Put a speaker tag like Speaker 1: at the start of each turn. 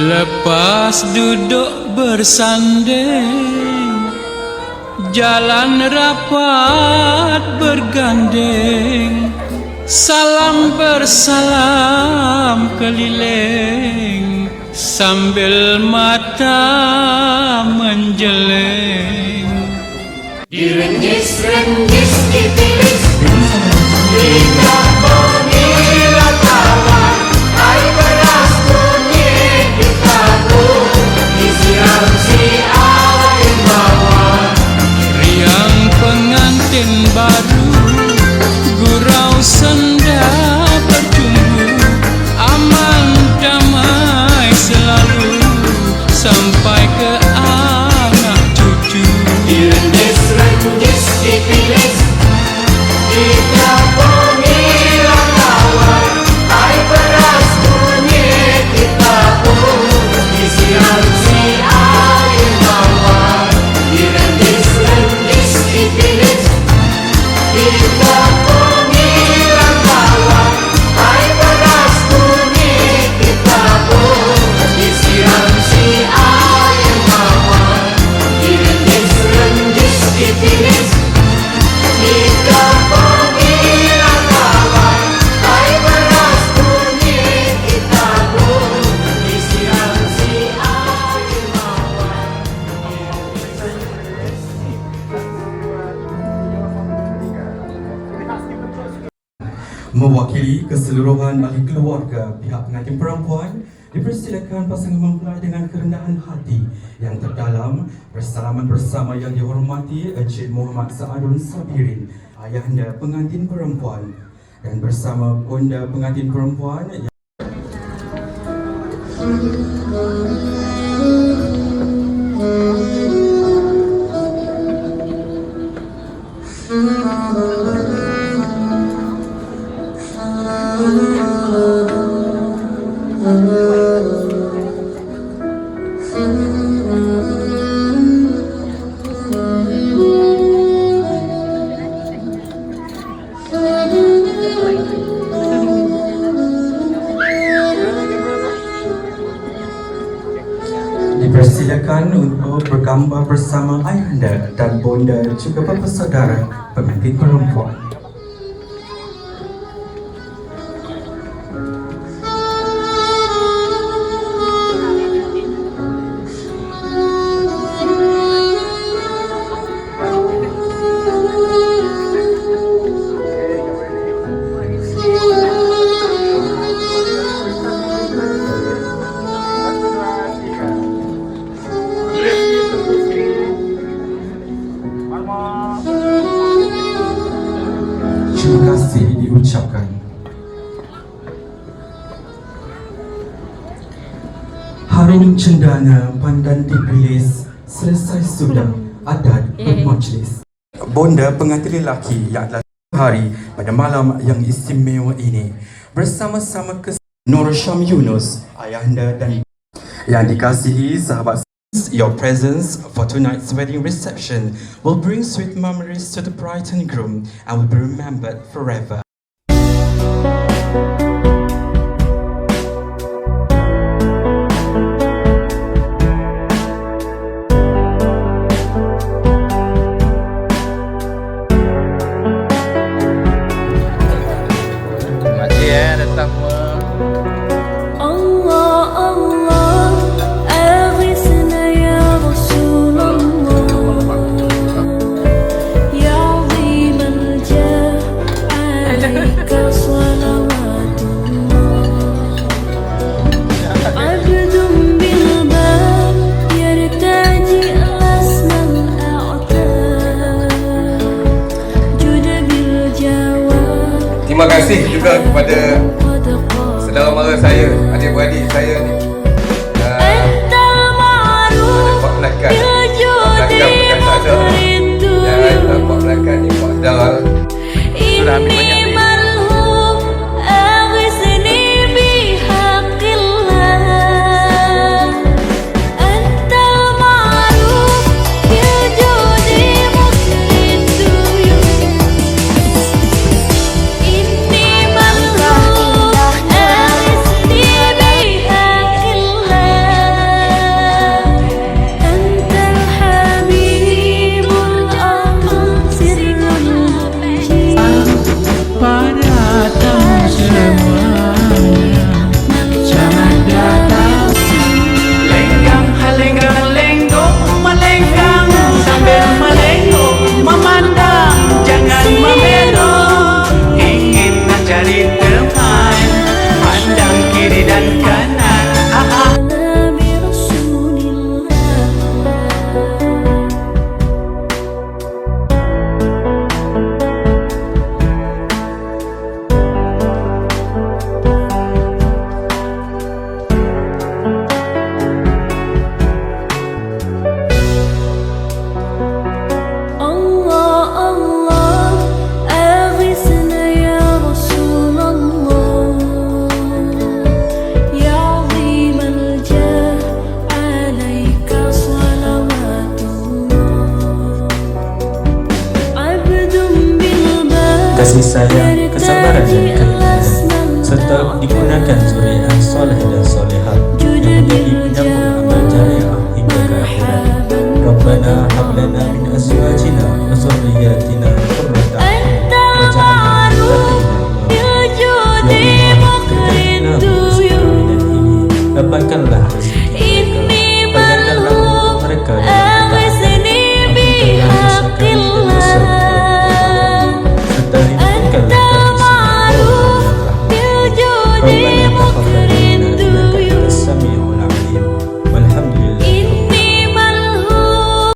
Speaker 1: Lepas duduk bersanding Jalan rapat bergandeng Salam bersalam keliling Sambil mata menjeleng
Speaker 2: Direngis-rengis ditilis Lidah Direngis-rengis ditilis
Speaker 3: Mewakili keseluruhan ahli keluarga pihak pengantin perempuan dipersilakan pasangan mempelai dengan kerendahan hati yang terdalam bersalaman bersama yang dihormati Encik Muhammad Sa'adun Sabirin ayahanda pengantin perempuan dan bersama bonda pengantin perempuan yang dipersilakan bergambar bersama ayahanda dan bonda juga bapa saudara pengantin perempuan. Kasih diucapkan. Harum cendana pandan dibilis selesai sudah adat bermajlis. Bonda pengantin lelaki yang telah hari pada malam yang istimewa ini bersama-sama ke Nur Syam Yunus, ayahanda dan yang dikasihi sahabat Your presence for tonight's wedding reception will bring sweet memories to the bride and groom and will be remembered forever.
Speaker 4: kasih juga kepada saudara mara saya, adik-beradik saya ni.
Speaker 5: Kasih sayang, kesabaran dan keinginan serta digunakan zuriat soleh dan solehah yang menjadi penyambung amal jariah hingga ke akhirat. Rabbana hab lana min azwajina wa